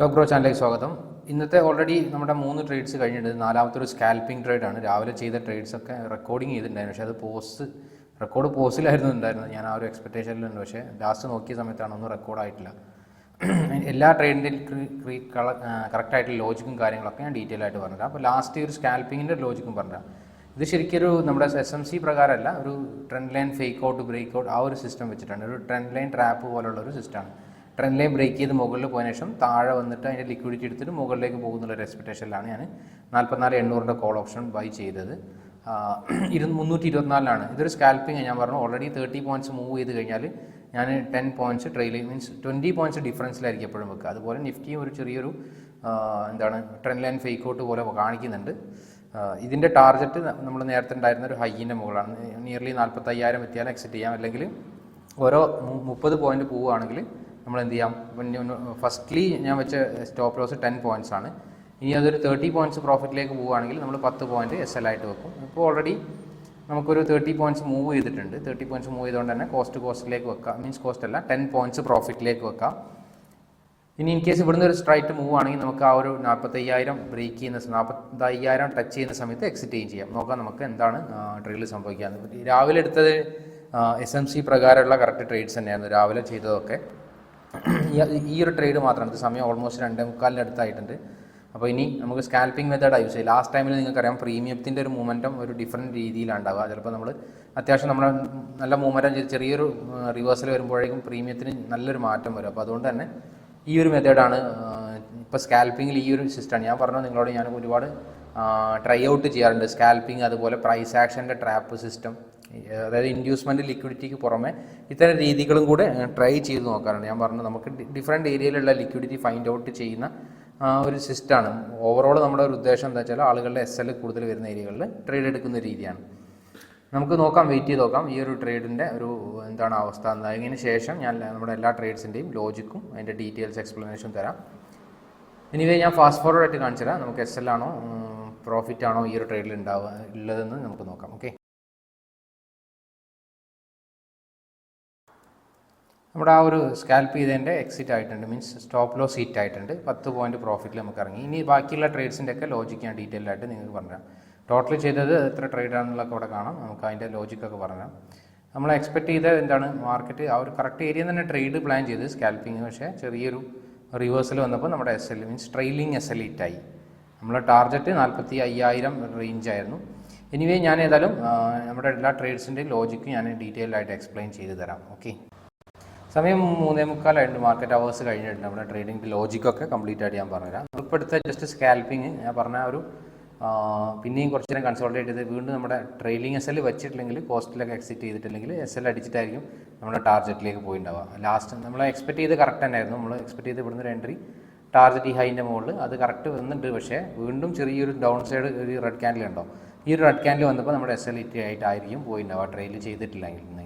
Stock bro ചാനലിലേക്ക് സ്വാഗതം. ഇന്നത്തെ ഓൾറെഡി നമ്മുടെ മൂന്ന് ട്രേഡ്സ് കഴിഞ്ഞിട്ടുണ്ട്. നാലാമത്തെ ഒരു സ്കാൽപ്പിംഗ് ട്രേഡ് ആണ്. രാവിലെ ചെയ്ത ട്രേഡ്സ് ഒക്കെ റെക്കോർഡിങ് ചെയ്തിട്ടുണ്ടായിരുന്നു. പക്ഷേ അത് പോസ്റ്റ് റെക്കോർഡ് പോസ്റ്റിലായിരുന്നു ഉണ്ടായിരുന്നത്. ഞാൻ ആ ഒരു എക്സ്പെക്ടേഷനിലുണ്ട് പക്ഷേ ലാസ്റ്റ് നോക്കിയ സമയത്താണ് ഒന്നും റെക്കോർഡായിട്ടില്ല എല്ലാ ട്രേഡിന്റെയും കറക്റ്റായിട്ടുള്ള ലോജിക്കും കാര്യങ്ങളൊക്കെ ഞാൻ ഡീറ്റെയിൽ ആയിട്ട് പറഞ്ഞുതരാം അപ്പോൾ ലാസ്റ്റ് ഒരു സ്കാൽപ്പിങ്ങിന്റെ ലോജിക്കും പറഞ്ഞുതരാം ഇത് ശരിക്കൊരു നമ്മുടെ എസ് എം സി പ്രകാരമല്ല ഒരു trend line fake out break out ആ ഒരു സിസ്റ്റം വെച്ചിട്ടാണ്. ഒരു ട്രെൻഡ് ലൈൻ ട്രാപ്പ് പോലുള്ള ഒരു സിസ്റ്റമാണ് ട്രെൻഡ് ലൈൻ ബ്രേക്ക് ചെയ്ത് മുകളിൽ പോയതിനു ശേഷം താഴെ വന്നിട്ട് അതിന്റെ ലിക്വിഡിറ്റി എടുത്തിട്ട് മുകളിലേക്ക് പോകുന്നുള്ള ഒരു എക്സ്പെക്ടേഷനിലാണ് ഞാൻ നാൽപ്പത്തിനാല് എണ്ണൂറിന്റെ കോൾ ഓപ്ഷൻ ബൈ ചെയ്തത്. ഇരു മുന്നൂറ്റി ഇരുപത്തിനാലിലാണ് ഇതൊരു സ്കാൽപ്പിംഗ് ഞാൻ പറഞ്ഞു ഓൾറെഡി തേർട്ടി പോയിന്റ്സ് മൂവ് ചെയ്ത് കഴിഞ്ഞാൽ ഞാൻ ten points trailing means twenty points ഡിഫറൻസിലായിരിക്കും എപ്പോഴും വെക്കുക. അതുപോലെ നിഫ്റ്റിയും ഒരു ചെറിയൊരു എന്താണ് ട്രെൻഡ് ലൈൻ ഫേക്ക് ഔട്ട് പോലെ കാണിക്കുന്നുണ്ട്. ഇതിന്റെ ടാർഗറ്റ് നമ്മൾ നേരത്തെ ഉണ്ടായിരുന്ന ഒരു ഹൈയിന്റെ മുകളാണ് നിയർലി നാൽപ്പത്തയ്യായിരം എത്തിയാൽ എക്സിറ്റ് ചെയ്യാം. അല്ലെങ്കിൽ ഓരോ മുപ്പത് പോയിന്റ് പോവുകയാണെങ്കിൽ നമ്മൾ എന്ത് ചെയ്യാം ഫസ്റ്റ്ലി ഞാൻ വെച്ച സ്റ്റോപ്പ് ലോസ് ടെൻ പോയിന്റ്സ് ആണ്. ഇനി അതൊരു തേർട്ടി പോയിന്റ്സ് പ്രോഫിറ്റിലേക്ക് പോവുകയാണെങ്കിൽ നമ്മൾ പത്ത് പോയിന്റ് എസ് എൽ ആയിട്ട് വെക്കും. ഇപ്പോൾ ഓൾറെഡി നമുക്കൊരു തേർട്ടി പോയിന്റ്സ് മൂവ് ചെയ്തിട്ടുണ്ട്. തേർട്ടി പോയിന്റ്സ് മൂവ് ചെയ്തുകൊണ്ട് തന്നെ കോസ്റ്റ് കോസ്റ്റിലേക്ക് വെക്കാം. മീൻസ് കോസ്റ്റ് അല്ല ടെൻ പോയിന്റ്സ് പ്രോഫിറ്റിലേക്ക് വെക്കാം. ഇനി ഇൻ കേസ് ഇവിടുന്ന് ഒരു സ്ട്രൈറ്റ് മൂവ് ആണെങ്കിൽ നമുക്ക് ആ ഒരു നാൽപ്പത്തയ്യായിരം ബ്രേക്ക് ചെയ്യുന്ന നാൽപ്പത്തയ്യായിരം ടച്ച് ചെയ്യുന്ന സമയത്ത് എക്സിറ്റ് ചെയ്യും ചെയ്യാം. നോക്കാം നമുക്ക് എന്താണ് ട്രേഡിൽ സംഭവിക്കാൻ രാവിലെ എടുത്തത് എസ് എം സി പ്രകാരമുള്ള കറക്റ്റ് ട്രേഡ്സ് തന്നെയായിരുന്നു. രാവിലെ ചെയ്തതൊക്കെ. ഈ- ഒരു ട്രേഡ് മാത്രമാണ്. സമയം ഓൾമോസ്റ്റ് രണ്ടേ മുക്കാലിന്റെ അടുത്തായിട്ടുണ്ട്. അപ്പോൾ ഇനി നമുക്ക് സ്കാൽപ്പിംഗ് മെത്തേഡാണ് യൂസ് ചെയ്യുക ലാസ്റ്റ് ടൈമിൽ നിങ്ങൾക്കറിയാം പ്രീമിയത്തിന്റെ ഒരു മൂവ്മെന്റും ഒരു ഡിഫറെന്റ് രീതിയിലാണ് ഉണ്ടാവുക ചിലപ്പോൾ നമ്മൾ അത്യാവശ്യം നമ്മുടെ നല്ല മൂവ്മെന്റ് ചെറിയൊരു റിവേഴ്സൽ വരുമ്പോഴേക്കും പ്രീമിയത്തിന് നല്ലൊരു മാറ്റം വരും. അപ്പോൾ അതുകൊണ്ട് തന്നെ ഈ ഒരു മെത്തേഡാണ് ഇപ്പോൾ സ്കാൽപ്പിങ്ങിൽ ഈ ഒരു സിസ്റ്റമാണ് ഞാൻ പറഞ്ഞു നിങ്ങളോട് ഞാൻ ഒരുപാട് ട്രൈ ഔട്ട് ചെയ്യാറുണ്ട്. സ്കാൽപ്പിംഗ് അതുപോലെ പ്രൈസ് ആക്ഷന്റെ ട്രാപ്പ് സിസ്റ്റം അതായത് ഇൻഡ്യൂസ്മെന്റ് ലിക്വിഡിറ്റിക്ക് പുറമെ ഇത്തരം രീതികളും കൂടെ ട്രൈ ചെയ്ത് നോക്കാറുണ്ട്. ഞാൻ പറഞ്ഞു നമുക്ക് ഡിഫറെന്റ് ഏരിയയിലുള്ള ലിക്വിഡിറ്റി ഫൈൻഡ് ഔട്ട് ചെയ്യുന്ന ഒരു സിസ്റ്റമാണ് ഓവറോൾ നമ്മുടെ ഒരു ഉദ്ദേശം എന്താ വെച്ചാൽ ആളുകളുടെ എസ് എൽ കൂടുതൽ വരുന്ന ഏരിയകളിൽ ട്രേഡ് എടുക്കുന്ന രീതിയാണ്. നമുക്ക് നോക്കാം വെയിറ്റ് ചെയ്ത് നോക്കാം. ഈ ഒരു ട്രേഡിന്റെ ഒരു എന്താണ് അവസ്ഥ? എന്നതിന് ശേഷം ഞാൻ നമ്മുടെ എല്ലാ ട്രേഡ്സിന്റെയും ലോജിക്കും അതിന്റെ ഡീറ്റെയിൽസ് എക്സ്പ്ലനേഷൻ തരാം. എനിവേ ഞാൻ ഫാസ്റ്റ് ഫോർവേഡ് ആയിട്ട് കാണിച്ചു തരാം നമുക്ക് എസ് എൽ ആണോ പ്രോഫിറ്റ് ആണോ ഈ ഒരു ട്രേഡിൽ ഉണ്ടാവുക ഉള്ളതെന്ന് നമുക്ക് നോക്കാം. ഓക്കെ നമ്മുടെ ആ ഒരു സ്കാൽപ്പ് ചെയ്തതിന്റെ എക്സിറ്റ് ആയിട്ടുണ്ട്. മീൻസ് സ്റ്റോപ്പ് ലോസ് ഹിറ്റ് ആയിട്ടുണ്ട്. പത്ത് പോയിന്റ് പ്രോഫിറ്റിൽ നമുക്ക് ഇറങ്ങി. ഇനി ബാക്കിയുള്ള ട്രേഡ്സിന്റെ ഒക്കെ ലോജിക്ക് ഞാൻ ഡീറ്റെയിൽ ആയിട്ട് നിങ്ങൾക്ക് പറഞ്ഞുതരാം. ടോട്ടൽ ചെയ്തത് എത്ര ട്രേഡ് ആണെന്നുള്ളൊക്കെ ഇവിടെ കാണാം. നമുക്ക് അതിന്റെ ലോജിക്കൊക്കെ പറഞ്ഞുതരാം. നമ്മൾ എക്സ്പെക്ട് ചെയ്ത എന്താണ്? മാർക്കറ്റ് ആ ഒരു കറക്റ്റ് ഏരിയ തന്നെ ട്രേഡ് പ്ലാൻ ചെയ്ത് സ്കാൽപ്പിങ് പക്ഷേ ചെറിയൊരു റിവേഴ്സൽ വന്നപ്പോൾ നമ്മുടെ S L means trailing S L ഹിറ്റായി നമ്മളെ ടാർഗറ്റ് നാൽപ്പത്തി അയ്യായിരം റേഞ്ച് ആയിരുന്നു. എനിവേ ഞാൻ ഏതായാലും നമ്മുടെ എല്ലാ ട്രേഡ്സിന്റെയും ലോജിക്ക് ഞാൻ ഡീറ്റെയിൽ ആയിട്ട് എക്സ്പ്ലെയിൻ ചെയ്ത് തരാം. ഓക്കെ സമയം മൂന്നേ മുക്കാലായിട്ടുണ്ട് മാർക്കറ്റ് അവേഴ്സ് കഴിഞ്ഞിട്ടുണ്ട്. നമ്മുടെ ട്രേഡിംഗ് ലോജിക്കൊക്കെ കംപ്ലീറ്റ് ആയിട്ട് ഞാൻ പറഞ്ഞുതരാം. ഇപ്പോൾ ജസ്റ്റ് സ്കാൽപ്പിംഗ് ഞാൻ പറഞ്ഞ ഒരു പിന്നെയും കുറച്ച് നേരം കൺസോൾട്ടേറ്റ് ചെയ്ത് വീണ്ടും നമ്മുടെ ട്രെയിലിംഗ് എസ് എൽ വെച്ചിട്ടില്ലെങ്കിൽ കോസ്റ്റിലൊക്കെ എക്സിറ്റ് ചെയ്തിട്ടില്ലെങ്കിൽ എസ് എൽ അടിച്ചിട്ടായിരിക്കും നമ്മുടെ ടാർഗറ്റിലേക്ക് പോയിട്ടുണ്ടാവുക ലാസ്റ്റ് നമ്മൾ എക്സ്പെക്ട് ചെയ്ത് കറക്റ്റ് തന്നെയായിരുന്നു. നമ്മൾ എക്സ്പെക്ട് ചെയ്ത് ഇവിടുന്ന് ഒരു എൻട്രി ടാർഗറ്റ് ഈ ഹൈന്റെ മുകളിൽ അത് കറക്റ്റ് വന്നിട്ടുണ്ട് പക്ഷേ വീണ്ടും ചെറിയൊരു ഡൗൺ സൈഡ് ഒരു റെഡ് ക്യാൻഡിൽ ഉണ്ടോ? ഈ ഒരു റെഡ് ക്യാൻഡിൽ വന്നപ്പോൾ നമ്മുടെ എസ് എൽ ഇറ്റി ആയിട്ടായിരിക്കും പോയിട്ടുണ്ടാവുക ട്രെയിൽ ചെയ്തിട്ടില്ലെങ്കിൽ.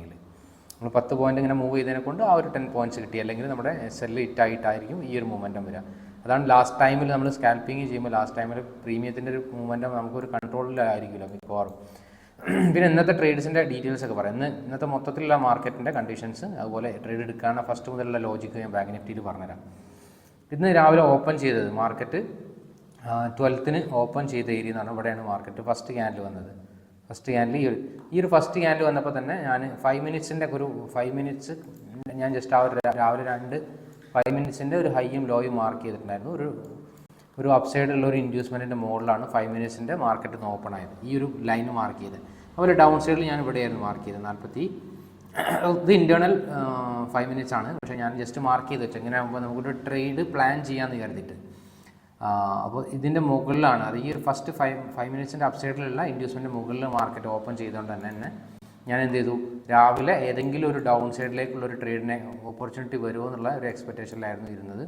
നമ്മൾ പത്ത് പോയിന്റ് ഇങ്ങനെ മൂവ് ചെയ്തതിനെ കൊണ്ട് ആ ഒരു ടെൻ പോയിന്റ്സ് കിട്ടി. അല്ലെങ്കിൽ നമ്മുടെ സെല്ല് ഇറ്റായിട്ടായിരിക്കും ഈ ഒരു മൂവ്മെന്റം വരിക. അതാണ് ലാസ്റ്റ് ടൈമിൽ നമ്മൾ സ്കാൽപ്പിംഗ് ചെയ്യുമ്പോൾ ലാസ്റ്റ് ടൈമിൽ പ്രീമിയത്തിന്റെ ഒരു മൂവ്മെന്റം നമുക്കൊരു കൺട്രോളിലായിരിക്കുമല്ലോ മിക്കവാറും. പിന്നെ ഇന്നത്തെ ട്രേഡ്സിന്റെ ഡീറ്റെയിൽസ് ഒക്കെ പറയാം. ഇന്ന് ഇന്നത്തെ മൊത്തത്തിലുള്ള മാർക്കറ്റിന്റെ കണ്ടീഷൻസ് അതുപോലെ ട്രേഡ് എടുക്കാനുള്ള ഫസ്റ്റ് മുതലുള്ള ലോജിക്ക് ഞാൻ ബാങ്ക് നിഫ്റ്റിയിൽ പറഞ്ഞുതരാം. ഇന്ന് രാവിലെ ഓപ്പൺ ചെയ്തത് മാർക്കറ്റ് ട്വൽത്തിന് ഓപ്പൺ ചെയ്ത ഏരിയ എന്നാണ് ഇവിടെയാണ് മാർക്കറ്റ് ഫസ്റ്റ് ക്യാൻഡിൽ വന്നത്. ഫസ്റ്റ് ക്യാൻഡിൽ ഈ ഒരു ഈ ഒരു ഫസ്റ്റ് ക്യാൻഡിൽ വന്നപ്പോൾ തന്നെ ഞാൻ ഫൈവ് മിനിറ്റ്സിന്റെ ഒരു ഫൈവ് മിനിറ്റ്സ് ഞാൻ ജസ്റ്റ് ആ ഒരു രാവിലെ രണ്ട് ഫൈവ് മിനിറ്റ്സിന്റെ ഒരു ഹൈയും ലോയും മാർക്ക് ചെയ്തിട്ടുണ്ടായിരുന്നു. ഒരു ഒരു അപ്സൈഡുള്ള ഒരു ഇൻഡ്യൂസ്മെന്റിന്റെ മുകളിലാണ് ഫൈവ് മിനിറ്റ്സിന്റെ മാർക്കറ്റ് ഓപ്പൺ ആയത്. ഈ ഒരു ലൈൻ മാർക്ക് ചെയ്ത് അതുപോലെ ഡൗൺ സൈഡിൽ ഞാൻ ഇവിടെയായിരുന്നു മാർക്ക് ചെയ്തത്. നാൽപ്പത്തി ഇത് ഇന്റേർണൽ ഫൈവ് മിനിറ്റ്സ് ആണ്. പക്ഷേ ഞാൻ ജസ്റ്റ് മാർക്ക് ചെയ്ത് വെച്ചു. ഇങ്ങനെ ആകുമ്പോൾ നമുക്കൊരു ട്രേഡ് പ്ലാൻ ചെയ്യാമെന്ന് കരുതിയിട്ട്. അപ്പോൾ ഇതിന്റെ മുകളിലാണ്. അത് ഈ ഫസ്റ്റ് ഫൈവ് ഫൈവ് മിനിറ്റ്സിന്റെ അപ്സൈഡിലുള്ള ഇൻഡ്യൂസ്മെന്റ് മുകളിൽ മാർക്കറ്റ് ഓപ്പൺ ചെയ്തുകൊണ്ട് തന്നെ തന്നെ ഞാൻ എന്ത് ചെയ്തു? രാവിലെ ഏതെങ്കിലും ഒരു ഡൗൺ സൈഡിലേക്കുള്ള ഒരു ട്രേഡിനെ ഓപ്പർച്യൂണിറ്റി വരുമോ എന്നുള്ള ഒരു എക്സ്പെക്റ്റേഷനിലായിരുന്നു ഇരുന്നത്.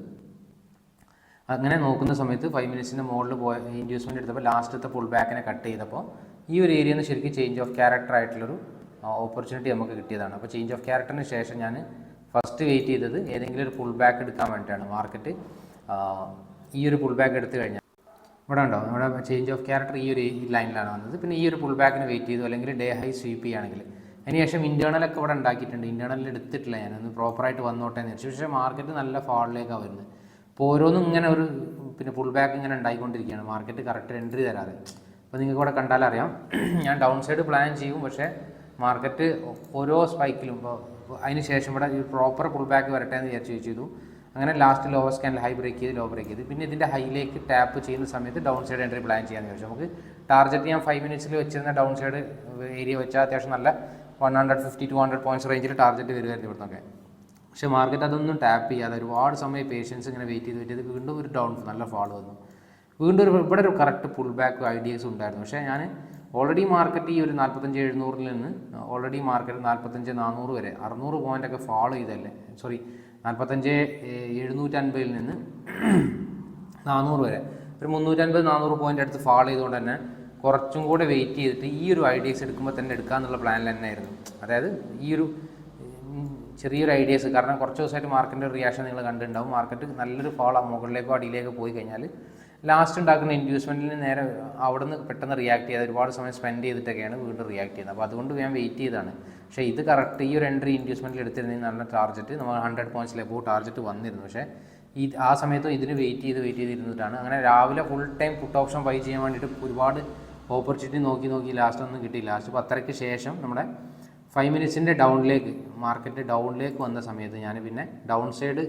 അങ്ങനെ നോക്കുന്ന സമയത്ത് ഫൈവ് മിനിറ്റ്സിന്റെ മുകളിൽ പോയ ഇൻഡ്യൂസ്മെന്റ് എടുത്തപ്പോൾ ലാസ്റ്റത്തെ പുൾ ബാക്കിനെ കട്ട് ചെയ്തപ്പോൾ ഈ ഒരു ഏരിയയിൽ നിന്ന് ശരിക്കും ചേഞ്ച് ഓഫ് ക്യാരക്ടർ ആയിട്ടുള്ളൊരു ഓപ്പർച്യൂണിറ്റി നമുക്ക് കിട്ടിയതാണ്. അപ്പോൾ ചേഞ്ച് ഓഫ് ക്യാരക്ടറിന് ശേഷം ഞാൻ ഫസ്റ്റ് വെയിറ്റ് ചെയ്തത് ഏതെങ്കിലും ഒരു പുൾ ബാക്ക് എടുക്കാൻ വേണ്ടിയിട്ടാണ് മാർക്കറ്റ് ഈ ഒരു പുൾ ബാക്ക് എടുത്തു കഴിഞ്ഞാൽ ഇവിടെ ഉണ്ടോ? നമ്മുടെ ചേഞ്ച് ഓഫ് ക്യാരക്ടർ ഈ ഒരു ലൈനിലാണ് വന്നത്. പിന്നെ ഈ ഒരു പുൾ ബാക്കിന് വെയിറ്റ് ചെയ്തു. അല്ലെങ്കിൽ ഡേ ഹൈ സ്വീപ്പ് ചെയ്യുകയാണെങ്കിൽ. അതിനുശേഷം ഇന്റേർണലൊക്കെ ഇവിടെ ഉണ്ടാക്കിയിട്ടുണ്ട്. ഇന്റേർണലിൽ എടുത്തിട്ടില്ല ഞാനൊന്ന് പ്രോപ്പറായിട്ട് വന്നോട്ടെ എന്ന് വെച്ചു പക്ഷേ മാർക്കറ്റ് നല്ല ഫാളിലേക്കാണ് വരുന്നത്. അപ്പോൾ ഓരോന്നും ഇങ്ങനെ ഒരു പിന്നെ പുൾ ബാക്ക് ഇങ്ങനെ ഉണ്ടായിക്കൊണ്ടിരിക്കുകയാണ്. മാർക്കറ്റ് കറക്റ്റ് എൻട്രി തരാതെ. അപ്പോൾ നിങ്ങൾക്ക് ഇവിടെ കണ്ടാലറിയാം ഞാൻ ഡൗൺ സൈഡ് പ്ലാൻ ചെയ്യും. പക്ഷേ മാർക്കറ്റ് ഓരോ സ്പൈക്കിലും ഇപ്പോൾ അതിന് ശേഷം ഇവിടെ പ്രോപ്പർ പുൾ ബാക്ക് വരട്ടെ എന്ന് വിചാരിച്ച് ചെയ്തു അങ്ങനെ ലാസ്റ്റ് ലോവർ സ്കാനിൽ ഹൈ ബ്രേക്ക് ചെയ്ത് ലോ ബ്രേക്ക് ചെയ്ത്. പിന്നെ ഇതിന്റെ ഹൈയിലേക്ക് ടാപ്പ് ചെയ്യുന്ന സമയത്ത് ഡൗൺ സൈഡ് എൻട്രി പ്ലാൻ ചെയ്യാമെന്ന് ചോദിച്ചു നമുക്ക് ടാർഗറ്റ് ഞാൻ ഫൈവ് മിനിറ്റ്സിൽ വെച്ചിരുന്ന ഡൗൺ സൈഡ് ഏരിയ വെച്ചാൽ അത്യാവശ്യം നല്ല one hundred fifty two hundred points റേഞ്ചിൽ ടാർഗറ്റ് വരുമായിരുന്നു ഇവിടുന്നൊക്കെ. പക്ഷേ മാർക്കറ്റ് അതൊന്നും ടാപ്പ് ചെയ്യാതെ ഒരുപാട് സമയം പേഷ്യൻസ് ഇങ്ങനെ വെയിറ്റ് ചെയ്ത് വെയിറ്റ് ചെയ്ത് വീണ്ടും ഒരു ഡൗൺ നല്ല ഫാൾ വന്നു. വീണ്ടും ഒരു ഇവിടെ ഒരു കറക്റ്റ് പുൾ ബാക്ക് ഐഡിയസ് ഉണ്ടായിരുന്നു. പക്ഷേ ഞാൻ ഓൾറെഡി മാർക്കറ്റ് ഈ ഒരു നാൽപ്പത്തഞ്ച് എഴുന്നൂറിൽ നിന്ന് ഓൾറെഡി മാർക്കറ്റ് നാൽപ്പത്തഞ്ച് നാനൂറ് വരെ അറുന്നൂറ് പോയിന്റ് ഒക്കെ ഫോളോ ചെയ്തല്ലേ? സോറി നാൽപ്പത്തഞ്ച് എഴുന്നൂറ്റൻപതിൽ നിന്ന് നാനൂറ് വരെ. ഒരു മുന്നൂറ്റൻപത് നാനൂറ് പോയിന്റ് അടുത്ത് ഫാൾ ചെയ്തുകൊണ്ട് തന്നെ കുറച്ചും കൂടെ വെയിറ്റ് ചെയ്തിട്ട് ഈ ഒരു ഐഡിയസ് എടുക്കുമ്പോൾ തന്നെ എടുക്കാമെന്നുള്ള പ്ലാനിൽ തന്നെ ആയിരുന്നു അതായത് ഈ ഒരു ചെറിയൊരു ഐഡിയസ് കാരണം കുറച്ച് ദിവസമായിട്ട് മാർക്കറ്റിന്റെ റിയാക്ഷൻ നിങ്ങൾ കണ്ടിട്ടുണ്ടാവും. മാർക്കറ്റ് നല്ലൊരു ഫാൾ മുകളിലേക്കോ അടിയിലേക്കോ പോയി കഴിഞ്ഞാൽ ലാസ്റ്റ് ഉണ്ടാക്കുന്ന ഇൻഡ്യൂസ്മെന്റിന് നേരെ അവിടെ നിന്ന് പെട്ടെന്ന് റിയാക്ട് ചെയ്ത് ഒരുപാട് സമയം സ്പെൻഡ് ചെയ്തിട്ടൊക്കെയാണ് വീണ്ടും റിയാക്ട് ചെയ്യുന്നത്. അപ്പോൾ അതുകൊണ്ട് ഞാൻ വെയിറ്റ് ചെയ്താണ് പക്ഷേ ഇത് കറക്റ്റ് ഈ ഒരു എൻട്രി ഇൻഡ്യൂസ്മെന്റിൽ എടുത്തിരുന്നെങ്കിൽ നല്ല ടാർജറ്റ് നമ്മൾ ഹൺഡ്രഡ് പോയിന്റ്സിൽ എബോ ടാർജറ്റ് വന്നിരുന്നു. പക്ഷേ ഈ ആ സമയത്തും ഇതിന് വെയിറ്റ് ചെയ്ത് വെയിറ്റ് ചെയ്തിരുന്നിട്ടാണ് അങ്ങനെ രാവിലെ full time put option buy ചെയ്യാൻ വേണ്ടിയിട്ട് ഒരുപാട് ഓപ്പർച്യൂണിറ്റി നോക്കി നോക്കി ലാസ്റ്റ് ഒന്നും കിട്ടി. ലാസ്റ്റ് പത്തരയ്ക്ക് ശേഷം നമ്മുടെ ഫൈവ് മിനിറ്റ്സിന്റെ ഡൗണിലേക്ക് മാർക്കറ്റ് ഡൗണിലേക്ക് വന്ന സമയത്ത് ഞാൻ പിന്നെ ഡൗൺ സൈഡ്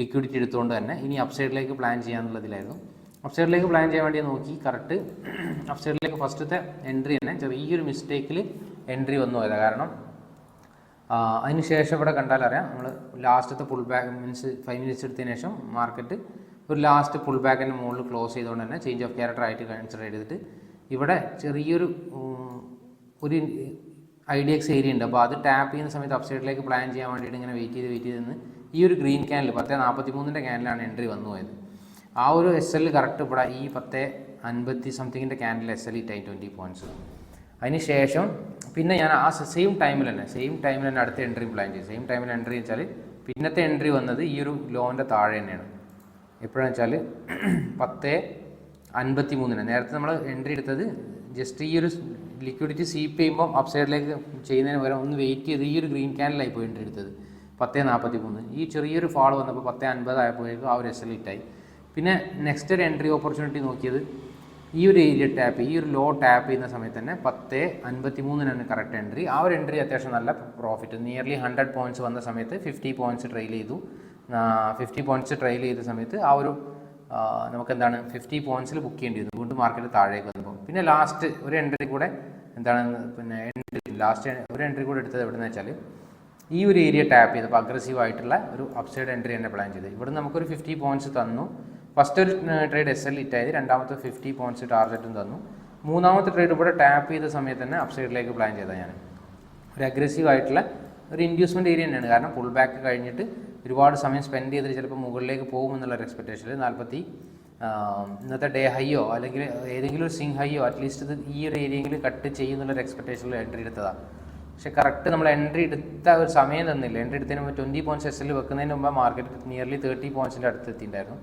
ലിക്വിഡിറ്റി എടുത്തുകൊണ്ട് തന്നെ ഇനി അപ്സൈഡിലേക്ക് പ്ലാൻ ചെയ്യാന്നുള്ളതിലായിരുന്നു അപ്പ് സൈഡിലേക്ക് പ്ലാൻ ചെയ്യാൻ വേണ്ടി നോക്കി. കറക്റ്റ് അപ്സൈഡിലേക്ക് ഫസ്റ്റത്തെ എൻട്രി തന്നെ ചെറിയൊരു മിസ്റ്റേക്കിൽ എൻട്രി വന്നു പോയത് കാരണം അതിനുശേഷം അതിന് ശേഷം ഇവിടെ കണ്ടാൽ അറിയാം നമ്മൾ ലാസ്റ്റത്തെ pull back means five minutes എടുത്തതിന് ശേഷം മാർക്കറ്റ് ഒരു ലാസ്റ്റ് പുൾ ബാക്കിന്റെ മുകളിൽ ക്ലോസ് ചെയ്തുകൊണ്ട് തന്നെ ചേഞ്ച് ഓഫ് ക്യാരക്ടർ ആയിട്ട് കൺസിഡർ ചെയ്തിട്ട് ഇവിടെ ചെറിയൊരു ഒരു ഐ എക്സ് ഏരിയ ഉണ്ട്. അപ്പോൾ അത് ടാപ്പ് ചെയ്യുന്ന സമയത്ത് അപ്സൈഡിലേക്ക് പ്ലാൻ ചെയ്യാൻ വേണ്ടിയിട്ട് ഇങ്ങനെ വെയിറ്റ് ചെയ്ത് വെയിറ്റ് ചെയ്ത് ഈ ഒരു ഗ്രീൻ ക്യാനിൽ പത്ത് നാൽപ്പത്തി മൂന്നിന്റെ ക്യാനിലാണ് എൻട്രി വന്നു പോയത്. ആ ഒരു എസ് എൽ കറക്റ്റ് ഇവിടെ ഈ പത്ത് അൻപത്തി സംതിങ്ങിന്റെ ക്യാൻഡിൽ എസ് എൽ ഈ ടൈം ട്വന്റി പോയിന്റ്സ് അതിന് ശേഷം പിന്നെ ഞാൻ ആ സെയിം ടൈമിൽ തന്നെ സെയിം ടൈമിൽ തന്നെ അടുത്ത എൻട്രി പ്ലാൻ ചെയ്തു. സെയിം ടൈമിൽ എൻട്രി വെച്ചാൽ പിന്നത്തെ എൻട്രി വന്നത് ഈ ഒരു ലോന്റെ താഴെ തന്നെയാണ്. എപ്പോഴാണെന്ന് വെച്ചാൽ പത്ത് അൻപത്തി മൂന്നിന് നേരത്തെ നമ്മൾ എൻട്രി എടുത്തത് ജസ്റ്റ് ഈ ഒരു ലിക്വിഡിറ്റി സീപ്പ് ചെയ്യുമ്പോൾ അപ്പ് സൈഡിലേക്ക് ചെയ്യുന്നതിന് പകരം ഒന്ന് വെയിറ്റ് ചെയ്ത് ഈ ഒരു ഗ്രീൻ ക്യാനലായി പോയി എൻട്രി എടുത്തത്. പത്ത് നാൽപ്പത്തി മൂന്ന് ഈ ചെറിയൊരു ഫാൾ വന്നപ്പോൾ പത്ത് അൻപത് ആയപ്പോഴേക്കും ആ ഒരു എസ് എൽ ഇറ്റായി പിന്നെ നെക്സ്റ്റ് ഒരു എൻട്രി ഓപ്പർച്യൂണിറ്റി നോക്കിയത്. ഈ ഒരു ഏരിയ ടാപ്പ് ഈ ഒരു ലോ ടാപ്പ് ചെയ്യുന്ന സമയത്ത് തന്നെ പത്ത് അൻപത്തി മൂന്നിനാണ് കറക്റ്റ് എൻട്രി ആ ഒരു എൻട്രി അത്യാവശ്യം നല്ല പ്രോഫിറ്റ് നിയർലി ഹൺഡ്രഡ് പോയിന്റ്സ് വന്ന സമയത്ത് ഫിഫ്റ്റി പോയിന്റ്സ് ട്രെയിൽ ചെയ്തു. ഫിഫ്റ്റി പോയിന്റ്സ് ട്രെയിൽ ചെയ്ത സമയത്ത് ആ ഒരു നമുക്ക് എന്താണ് ഫിഫ്റ്റി പോയിന്റ്സിൽ ബുക്ക് ചെയ്യേണ്ടി വന്നു. വീണ്ടും മാർക്കറ്റ് താഴേക്ക് വന്നപ്പോൾ. പിന്നെ ലാസ്റ്റ് ഒരു എൻട്രി കൂടെ എന്താണ് പിന്നെ എൻട്രി ലാസ്റ്റ് ഒരു എൻട്രി കൂടെ എടുത്തത് എവിടെ വെച്ചാൽ ഈ ഒരു ഏരിയ ടാപ്പ് ചെയ്തപ്പോൾ അഗ്രസീവ് ആയിട്ടുള്ള ഒരു അപ്സൈഡ് എൻട്രി തന്നെ പ്ലാൻ ചെയ്ത്. ഇവിടെ നമുക്കൊരു ഫിഫ്റ്റി പോയിന്റ്സ് തന്നു. ഫസ്റ്റ് ഒരു ട്രേഡ് എസ് എൽ ഇറ്റായത് രണ്ടാമത്തെ ഫിഫ്റ്റി പോയിന്റ്സ് ടാർഗറ്റും തന്നു. മൂന്നാമത്തെ ട്രേഡ് ഇവിടെ ടാപ്പ് ചെയ്ത സമയത്ത് തന്നെ അപ്സൈഡിലേക്ക് പ്ലാൻ ചെയ്താൽ ഞാൻ ഒരു അഗ്രസീവ് ആയിട്ടുള്ള ഒരു ഇൻഡ്യൂസ്മെന്റ് ഏരിയ തന്നെയാണ്. കാരണം പുൾ ബാക്ക് കഴിഞ്ഞിട്ട് ഒരുപാട് സമയം സ്പെൻഡ് ചെയ്തിട്ട് ചിലപ്പോൾ മുകളിലേക്ക് പോകുമെന്നുള്ള ഒരു എക്സ്പെക്റ്റേഷനിൽ നാൽപ്പത്തി ഇന്നത്തെ ഡേ ഹൈയോ അല്ലെങ്കിൽ ഏതെങ്കിലും ഒരു സിങ് ഹൈയോ അറ്റ്ലീസ്റ്റ് ഇത് ഈ ഒരു ഏരിയയെങ്കിലും കട്ട് ചെയ്യുന്നുള്ളൊരു എക്സ്പെക്റ്റേഷനിൽ എൻട്രി എടുത്തതാണ് പക്ഷേ കറക്റ്റ് നമ്മൾ എൻട്രി എടുത്ത ഒരു സമയം തന്നില്ല. എൻട്രി എടുത്തതിന് മുമ്പ് ട്വന്റി പോയിന്റ്സ് എസ് എൽ വെക്കുന്നതിന് മുമ്പ് മാർക്കറ്റ് നിയർലി തേർട്ടി പോയിന്റ്സിന്റെ അടുത്ത് എത്തിയിട്ടുണ്ടായിരുന്നു.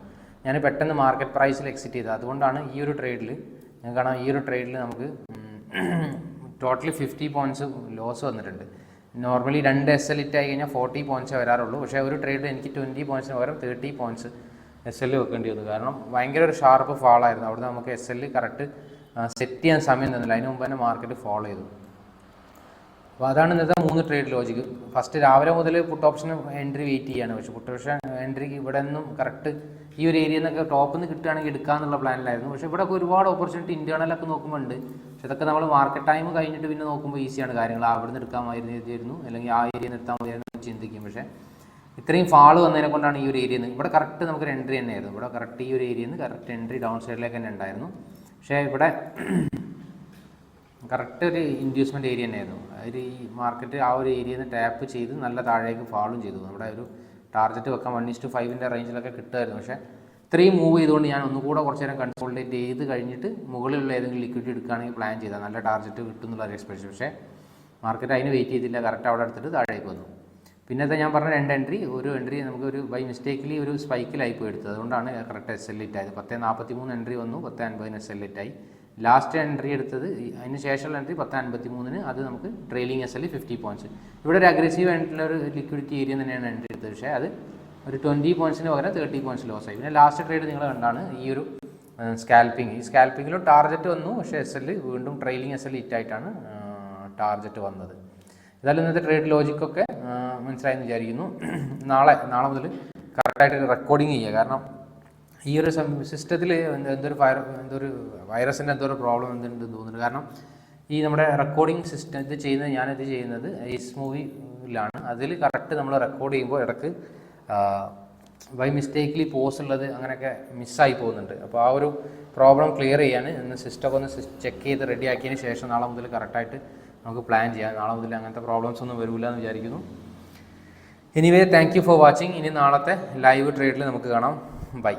ഞാൻ പെട്ടെന്ന് മാർക്കറ്റ് പ്രൈസിൽ എക്സിറ്റ് ചെയ്തത്. അതുകൊണ്ടാണ് ഈ ഒരു ട്രേഡിൽ ഞാൻ കാണാം ഈ ഒരു ട്രേഡിൽ നമുക്ക് ടോട്ടലി ഫിഫ്റ്റി പോയിന്റ്സ് ലോസ് വന്നിട്ടുണ്ട്. നോർമലി രണ്ട് എസ് എൽ ഇറ്റ് ആയി കഴിഞ്ഞാൽ ഫോർട്ടി പോയിന്റ്സ് വരാറുള്ളൂ. പക്ഷേ ഒരു ട്രേഡിൽ എനിക്ക് ട്വന്റി പോയിന്റ്സിന് പകരം തേർട്ടി പോയിന്റ്സ് എസ് എൽ വെക്കേണ്ടി വന്നു. കാരണം ഭയങ്കര ഒരു ഷാർപ്പ് ഫാളായിരുന്നു അവിടെ നമുക്ക് എസ് എൽ കറക്റ്റ് സെറ്റ് ചെയ്യാൻ സമയം തന്നില്ല. അതിന് മുമ്പ് തന്നെ മാർക്കറ്റ് ഫോളോ ചെയ്തു. അപ്പോൾ അതാണ് ഇന്നത്തെ മൂന്ന് ട്രേഡ് ലോജിക്ക് ഫസ്റ്റ് രാവിലെ മുതൽ പുട്ട് ഓപ്ഷൻ എൻട്രി വെയിറ്റ് ചെയ്യാണ്. പക്ഷേ പുട്ട് ഓപ്ഷൻ എൻട്രി ഇവിടെ നിന്നും കറക്റ്റ് ഈ ഒരു ഏരിയയിൽ നിന്നൊക്കെ ടോപ്പിൽ നിന്ന് കിട്ടുകയാണെങ്കിൽ എടുക്കാന്നുള്ള പ്ലാനിലായിരുന്നു പക്ഷേ ഇവിടെ ഒരുപാട് ഓപ്പർച്യൂണിറ്റി ഇന്റേണലൊക്കെ നോക്കുമ്പോൾ ഉണ്ട് പക്ഷേ ഇതൊക്കെ നമ്മൾ മാർക്കറ്റ് ടൈം കഴിഞ്ഞിട്ട് പിന്നെ നോക്കുമ്പോൾ ഈസിയാണ് കാര്യങ്ങൾ. അവിടെ നിന്ന് എടുക്കാമായിരുന്നു എഴുതിയിരുന്നു അല്ലെങ്കിൽ ആ ഏരിയയിൽ നിന്ന് എടുത്താൽ മതിയായിരുന്നു ചിന്തിക്കും. പക്ഷേ ഇത്രയും ഫാൾ വന്നതിനെ കൊണ്ടാണ് ഈ ഒരു ഏരിയയിൽ നിന്ന് ഇവിടെ കറക്റ്റ് നമുക്കൊരു എൻട്രി തന്നെയായിരുന്നു. ഇവിടെ കറക്റ്റ് ഈ ഒരു ഏരിയയിൽ നിന്ന് കറക്റ്റ് എൻട്രി ഡൗൺ സൈഡിലേക്ക് തന്നെ ഉണ്ടായിരുന്നു. പക്ഷേ ഇവിടെ കറക്റ്റ് ഒരു ഇൻഡ്യൂസ്മെന്റ് ഏരിയ തന്നെയായിരുന്നു. അതിൽ ഈ മാർക്കറ്റ് ആ ഒരു ഏരിയയിൽ നിന്ന് ടാപ്പ് ചെയ്ത് നല്ല താഴേക്ക് ഫാളും ചെയ്തു. നമ്മുടെ ഒരു ടാർഗറ്റ് വെക്കാൻ വൺ ഇസ്റ്റു ഫൈവിന്റെ റേഞ്ചിലൊക്കെ കിട്ടുമായിരുന്നു. പക്ഷേ ഇത്രയും മൂവ് ചെയ്തുകൊണ്ട് ഞാൻ ഒന്നുകൂടെ കുറച്ച് നേരം കൺസോൾട്ടേറ്റ് ചെയ്ത് കഴിഞ്ഞിട്ട് മുകളിലുള്ള ഏതെങ്കിലും ലിക്വിഡ് എടുക്കുകയാണെങ്കിൽ പ്ലാൻ ചെയ്താൽ നല്ല ടാർഗറ്റ് കിട്ടും എന്നുള്ള ഒരു എക്സ്പെക്ടേഷൻ പക്ഷേ മാർക്കറ്റ് അതിന് വെയിറ്റ് ചെയ്തില്ല. കറക്റ്റ് അവിടെ എടുത്തിട്ട് താഴേക്ക് വന്നു. പിന്നത്തെ ഞാൻ പറഞ്ഞ രണ്ട് എൻട്രി ഒരു എൻട്രി നമുക്ക് ഒരു ബൈ മിസ്റ്റേക്കിലി ഒരു സ്പൈക്കിലായി പോയി എടുത്തത്. അതുകൊണ്ടാണ് കറക്റ്റ് എസ് എൽ ലിറ്റ് ആയത്. പത്ത് നാൽപ്പത്തി മൂന്ന് എൻട്രി വന്നു. പത്ത് അൻപതിന് എസ് എൽ ഇറ്റായി ലാസ്റ്റ് എൻട്രി എടുത്തത് അതിന് ശേഷമുള്ള എൻട്രി പത്ത് അൻപത്തി മൂന്നിന് അത് നമുക്ക് trailing S L fifty points ഇവിടെ ഒരു അഗ്രസീവ് ആയിട്ടുള്ള ഒരു ലിക്വിഡിറ്റി ഏരിയ തന്നെയാണ് എൻട്രി എടുത്തത്. പക്ഷേ അത് ഒരു ട്വന്റി പോയിന്റ്സിന് പകരം തേർട്ടി പോയിന്റ്സ് ലോസ് ആയി. പിന്നെ ലാസ്റ്റ് ട്രേഡ് നിങ്ങൾ കണ്ടാണ് ഈ ഒരു സ്കാൽപ്പിംഗ് ഈ സ്കാൽപ്പിങ്ങിലും ടാർജറ്റ് വന്നു. പക്ഷേ എസ് എൽ വീണ്ടും ട്രെയിലിംഗ് എസ് എൽ ഹിറ്റായിട്ടാണ് ടാർജറ്റ് വന്നത്. ഏതായാലും ഇന്നത്തെ ട്രേഡ് ലോജിക്കൊക്കെ മനസ്സിലായെന്ന് വിചാരിക്കുന്നു. നാളെ നാളെ മുതൽ കറക്റ്റായിട്ട് റെക്കോർഡിങ് ചെയ്യുക. കാരണം ഈ ഒരു സിസ്റ്റത്തിൽ എന്തൊരു ഫയർ എന്തൊരു വൈറസിന്റെ എന്തോ ഒരു പ്രോബ്ലം എന്തുണ്ട് തോന്നുന്നുണ്ട്. കാരണം ഈ നമ്മുടെ റെക്കോർഡിംഗ് സിസ്റ്റം ഇത് ചെയ്യുന്നത് ഞാനിത് ചെയ്യുന്നത് ഐസ് മൂവിയിലാണ് അതിൽ കറക്റ്റ് നമ്മൾ റെക്കോർഡ് ചെയ്യുമ്പോൾ ഇടയ്ക്ക് ബൈ മിസ്റ്റേക്കിലി പോസ് ഉള്ളത് അങ്ങനെയൊക്കെ മിസ്സായി പോകുന്നുണ്ട്. അപ്പോൾ ആ ഒരു പ്രോബ്ലം ക്ലിയർ ചെയ്യാൻ ഇന്ന് സിസ്റ്റം ഒന്ന് ചെക്ക് ചെയ്ത് റെഡി ആക്കിയതിന് ശേഷം നാളെ മുതൽ കറക്റ്റായിട്ട് നമുക്ക് പ്ലാൻ ചെയ്യാം. നാളെ മുതൽ അങ്ങനത്തെ പ്രോബ്ലംസ് ഒന്നും വരില്ല എന്ന് വിചാരിക്കുന്നു. Anyway thank you for watching ഇനി നാളത്തെ ലൈവ് ട്രേഡിൽ നമുക്ക് കാണാം. ബൈ